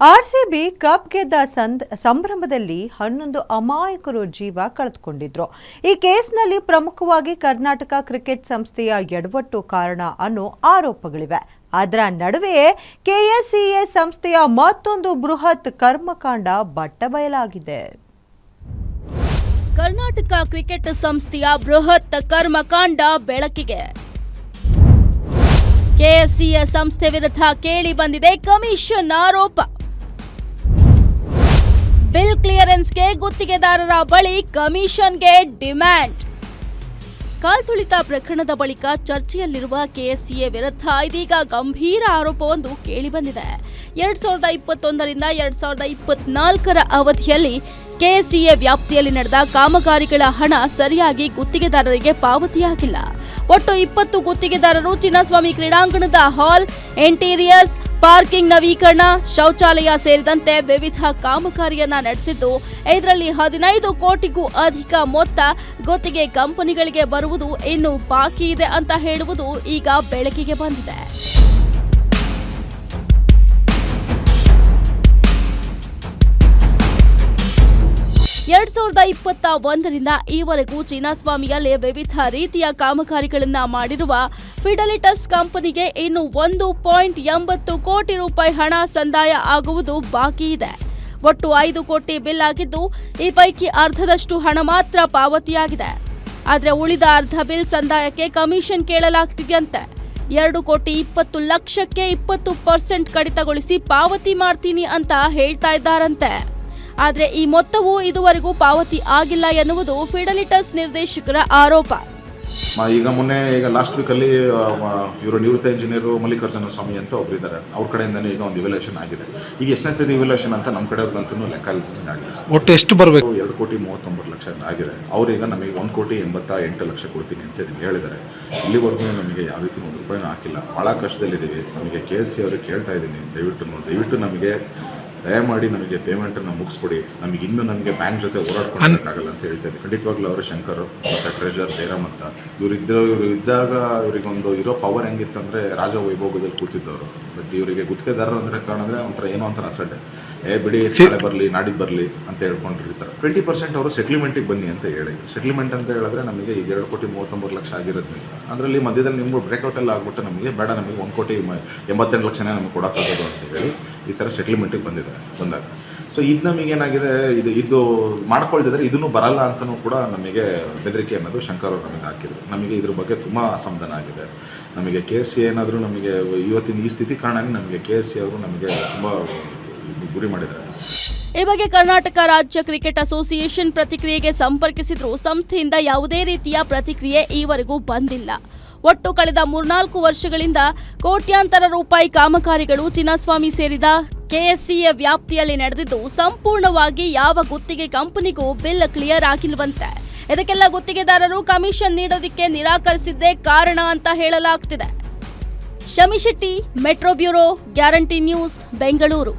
RCB cup ಗೆದ್ದ ಸಂದ್, ಸಂಭ್ರಮದಲ್ಲಿ ಹನ್ನೊಂದು ಅಮಾಯಕರು ಜೀವ ಕಳೆದುಕೊಂಡಿದ್ರು. ಈ ಕೇಸ್ನಲ್ಲಿ ಪ್ರಮುಖವಾಗಿ ಕರ್ನಾಟಕ ಕ್ರಿಕೆಟ್ ಸಂಸ್ಥೆಯ ಎಡವಟ್ಟು ಕಾರಣ ಅನ್ನೋ ಆರೋಪಗಳಿವೆ. ಅದರ ನಡುವೆಯೇ ಕೆಎಸ್ಸಿಎ ಸಂಸ್ಥೆಯ ಮತ್ತೊಂದು ಬೃಹತ್ ಕರ್ಮಕಾಂಡ ಬಟ್ಟಬಯಲಾಗಿದೆ. ಕರ್ನಾಟಕ ಕ್ರಿಕೆಟ್ ಸಂಸ್ಥೆಯ ಬೃಹತ್ ಕರ್ಮಕಾಂಡ ಬೆಳಕಿಗೆ. ಕೆಎಸ್ಸಿಎ ಸಂಸ್ಥೆ ವಿರುದ್ಧ ಕೇಳಿ ಬಂದಿದೆ ಕಮಿಷನ್ ಆರೋಪ. ಬಿಲ್ ಕ್ಲಿಯರೆನ್ಸ್ಗೆ ಗುತ್ತಿಗೆದಾರರ ಬಳಿ ಕಮಿಷನ್ಗೆ ಡಿಮ್ಯಾಂಡ್. ಕಾಲ್ತುಳಿತ ಪ್ರಕರಣದ ಬಳಿಕ ಚರ್ಚೆಯಲ್ಲಿರುವ ಕೆಎಸ್ಸಿಎ ವಿರುದ್ಧ ಇದೀಗ ಗಂಭೀರ ಆರೋಪವೊಂದು ಕೇಳಿಬಂದಿದೆ. ಎರಡ್ ಸಾವಿರದ ಇಪ್ಪತ್ತೊಂದರಿಂದ ಎರಡ್ ಸಾವಿರದ ಇಪ್ಪತ್ನಾಲ್ಕರ ಅವಧಿಯಲ್ಲಿ ಕೆಎಸ್ಸಿಎ ವ್ಯಾಪ್ತಿಯಲ್ಲಿ ನಡೆದ ಕಾಮಗಾರಿಗಳ ಹಣ ಸರಿಯಾಗಿ ಗುತ್ತಿಗೆದಾರರಿಗೆ ಪಾವತಿಯಾಗಿಲ್ಲ. ಒಟ್ಟು ಇಪ್ಪತ್ತು ಗುತ್ತಿಗೆದಾರರು ಚಿನ್ನಸ್ವಾಮಿ ಕ್ರೀಡಾಂಗಣದ ಹಾಲ್, ಇಂಟೀರಿಯರ್ಸ್ ಪಾರ್ಕಿಂಗ್ ನವೀಕರಣ, ಶೌಚಾಲಯ ಸೇರಿದಂತೆ ವಿವಿಧ ಕಾಮಗಾರಿಯನ್ನ ನಡೆಸಿದ್ದು ಇದರಲ್ಲಿ ಹದಿನೈದು ಕೋಟಿಗೂ ಅಧಿಕ ಮೊತ್ತ ಗುತ್ತಿಗೆ ಕಂಪನಿಗಳಿಗೆ ಬರುವುದು ಇನ್ನು ಬಾಕಿ ಇದೆ ಅಂತ ಹೇಳುವುದು ಈಗ ಬೆಳಕಿಗೆ ಬಂದಿದೆ. ಸಾವಿರದ ಇಪ್ಪತ್ತ ಒಂದರಿಂದ ಈವರೆಗೂ ಚಿನ್ನಸ್ವಾಮಿಯಲ್ಲಿ ವಿವಿಧ ರೀತಿಯ ಕಾಮಗಾರಿಗಳನ್ನು ಮಾಡಿರುವ ಫಿಡಲಿಟಸ್ ಕಂಪನಿಗೆ ಇನ್ನು ಒಂದು ಪಾಯಿಂಟ್ ಎಂಬತ್ತು ಕೋಟಿ ರೂಪಾಯಿ ಹಣ ಸಂದಾಯ ಆಗುವುದು ಬಾಕಿ ಇದೆ. ಒಟ್ಟು ಐದು ಕೋಟಿ ಬಿಲ್ ಆಗಿದ್ದು, ಈ ಪೈಕಿ ಅರ್ಧದಷ್ಟು ಹಣ ಮಾತ್ರ ಪಾವತಿಯಾಗಿದೆ. ಆದರೆ ಉಳಿದ ಅರ್ಧ ಬಿಲ್ ಸಂದಾಯಕ್ಕೆ ಕಮಿಷನ್ ಕೇಳಲಾಗ್ತಿದೆಯಂತೆ. ಎರಡು ಕೋಟಿ ಇಪ್ಪತ್ತು ಲಕ್ಷಕ್ಕೆ ಇಪ್ಪತ್ತು ಪರ್ಸೆಂಟ್ ಕಡಿತಗೊಳಿಸಿ ಪಾವತಿ ಮಾಡ್ತೀನಿ ಅಂತ ಹೇಳ್ತಾ ಇದ್ದಾರಂತೆ. ಆದರೆ ಈ ಮೊತ್ತವು ಇದುವರೆಗೂ ಪಾವತಿ ಆಗಿಲ್ಲ ಎನ್ನುವುದು ಫಿಡಲಿಟಸ್ ನಿರ್ದೇಶಕರ ಆರೋಪ. ಮ- ಈಗ ಮೊನ್ನೆ ಈಗ ಲಾಸ್ಟ್ ವೀಕಲ್ಲಿ ಇವರು ನಿವೃತ್ತ ಇಂಜಿನಿಯರು ಮಲ್ಲಿಕಾರ್ಜುನ ಸ್ವಾಮಿ ಅಂತ ಒಬ್ಬರಿದ್ದಾರೆ ಅವ್ರ ಕಡೆಯಿಂದನೇ ಈಗ ಒಂದು ಇವ್ಯಾಲ್ಯೂಷನ್ ಆಗಿದೆ. ಈಗ ಎಷ್ಟನೇ ಸತಿ ಇವ್ಯಾಲ್ಯೂಷನ್ ಅಂತ ನಮ್ಮ ಕಡೆ ಬಂತೂ ಲೆಕ್ಕ ಆಗಿದೆ ಒಟ್ಟು ಎಷ್ಟು ಬರಬೇಕು? ಎರಡು ಕೋಟಿ ಮೂವತ್ತೊಂಬತ್ತು ಲಕ್ಷ ಆಗಿದೆ. ಅವರೀಗ ನಮಗೆ ಒಂದು ಕೋಟಿ ಎಂಬತ್ತ ಎಂಟು ಲಕ್ಷ ಕೊಡ್ತೀನಿ ಅಂತ ಇದನ್ನು ಹೇಳಿದ್ದಾರೆ. ಇಲ್ಲಿವರೆಗೂ ನಮಗೆ ಯಾವ ರೀತಿ ಒಂದು ರೂಪಾಯಿನೂ ಹಾಕಿಲ್ಲ. ಭಾಳ ಕಷ್ಟದಲ್ಲಿದ್ದೀವಿ. ನಮಗೆ ಕೆ ಎಸ್ ಸಿ ಅವ್ರಿಗೆ ಕೇಳ್ತಾ ಇದ್ದೀನಿ. ದಯವಿಟ್ಟು ನೋಡಿ. ದಯವಿಟ್ಟು ನಮಗೆ ದಯಮಾಡಿ ನಮಗೆ ಪೇಮೆಂಟನ್ನು ಮುಗಿಸ್ಕೊಡಿ. ನಮಗೆ ಇನ್ನು ನಮಗೆ ಬ್ಯಾಂಕ್ ಜೊತೆ ಓಡಾಡ್ಕೊಳಕ್ಕಾಗಲ್ಲ ಅಂತ ಹೇಳ್ತಾ ಇದ್ದೆ. ಖಂಡಿತವಾಗ್ಲೂ ಅವರು ಶಂಕರ್ ಮತ್ತು ಟ್ರೆಜರ್ ಜಯರಾಮ್ ಅಂತ. ಇವ್ರು ಇದ್ದ ಇವರು ಇದ್ದಾಗ ಇವರಿಗೊಂದು ಇರೋ ಪವರ್ ಹೆಂಗಿತ್ತಂದರೆ ರಾಜ ವೈಭೋಗದಲ್ಲಿ ಕೂತಿದ್ದವರು. ಬಟ್ ಇವರಿಗೆ ಗುತ್ತಿಗೆದಾರರು ಅಂದರೆ ಕಾಣಿದ್ರೆ ಒಂಥರ ಏನೋ ಒಂಥರ ಅಸಡ್ಡೆ. ಏ ಬಿಡಿ ನಾಳೆ ಬರಲಿ ನಾಡಿದ್ದು ಬರಲಿ ಅಂತ ಹೇಳ್ಕೊಂಡಿರ್ತಾರೆ. ಟ್ವೆಂಟಿ ಪರ್ಸೆಂಟ್ ಅವರು ಸೆಟ್ಲ್ಮೆಂಟಿಗೆ ಬನ್ನಿ ಅಂತ ಹೇಳಿ. ಸೆಟ್ಲ್ಮೆಂಟ್ ಅಂತ ಹೇಳಿದ್ರೆ ನಮಗೆ ಈಗ ಎರಡು ಕೋಟಿ ಮೂವತ್ತೊಂಬತ್ತು ಲಕ್ಷ ಆಗಿರೋದ್ರಿಂದ. ಅದರಲ್ಲಿ ಮಧ್ಯದಲ್ಲಿ ನಿಮ್ಗೆ ಬ್ರೇಕ್ಔಟ್ ಎಲ್ಲ ಆಗ್ಬಿಟ್ಟು ನಮಗೆ ಬೇಡ ನಮಗೆ ಒಂದು ಕೋಟಿ ಎಂಬತ್ತೆಂಟು ಲಕ್ಷನೇ ನಮಗೆ ಕೊಡೋಕ್ಕಾಗೋದು ಅಂತ ಹೇಳಿ ಈ ಥರ ಸೆಟ್ಲ್ಮೆಂಟಿಗೆ ಬಂದಿದ್ದಾರೆ ಬಂದಾಗ. ಸೊ ಇದು ನಮಗೆ ಏನಾಗಿದೆ, ಇದು ಇದು ಮಾಡ್ಕೊಳ್ದಿದ್ರೆ ಇದನ್ನು ಬರಲ್ಲ ಅಂತಲೂ ಕೂಡ ನಮಗೆ ಬೆದರಿಕೆ ಅನ್ನೋದು ಶಂಕರ್ ಅವರು ನಮಗೆ ಹಾಕಿದರು. ನಮಗೆ ಇದ್ರ ಬಗ್ಗೆ ತುಂಬ ಅಸಮಾಧಾನ ಆಗಿದೆ. ನಮಗೆ ಕೆ ಎಸ್ ಸಿ ಏನಾದರೂ ನಮಗೆ ಇವತ್ತಿನ ಈ ಸ್ಥಿತಿ ಕಾರಣನೇ ನಮಗೆ ಕೆ ಎಸ್ ಸಿ ಅವರು ನಮಗೆ ತುಂಬ ಗುರಿ ಮಾಡಿದ್ದಾರೆ. ಈ ಬಗ್ಗೆ ಕರ್ನಾಟಕ ರಾಜ್ಯ ಕ್ರಿಕೆಟ್ ಅಸೋಸಿಯೇಷನ್ ಪ್ರತಿಕ್ರಿಯೆಗೆ ಸಂಪರ್ಕಿಸಿದ್ರು. ಸಂಸ್ಥೆಯಿಂದ ಯಾವುದೇ ರೀತಿಯ ಪ್ರತಿಕ್ರಿಯೆ ಈವರೆಗೂ ಬಂದಿಲ್ಲ. ಒಟ್ಟು ಕಳೆದ ಮೂರ್ನಾಲ್ಕು ವರ್ಷಗಳಿಂದ ಕೋಟ್ಯಾಂತರ ರೂಪಾಯಿ ಕಾಮಗಾರಿಗಳು ಚಿನ್ನಸ್ವಾಮಿ ಸೇರಿದ ಕೆಎಸ್ಸಿಯ ವ್ಯಾಪ್ತಿಯಲ್ಲಿ ನಡೆದಿದ್ದು, ಸಂಪೂರ್ಣವಾಗಿ ಯಾವ ಗುತ್ತಿಗೆ ಕಂಪನಿಗೂ ಬಿಲ್ ಕ್ಲಿಯರ್ ಆಗಿಲ್ವಂತೆ. ಇದಕ್ಕೆಲ್ಲ ಗುತ್ತಿಗೆದಾರರು ಕಮಿಷನ್ ನೀಡೋದಕ್ಕೆ ನಿರಾಕರಿಸಿದ್ದೇ ಕಾರಣ ಅಂತ ಹೇಳಲಾಗ್ತಿದೆ. Shami Shetty, metro bureau, guarantee news, Bengaluru.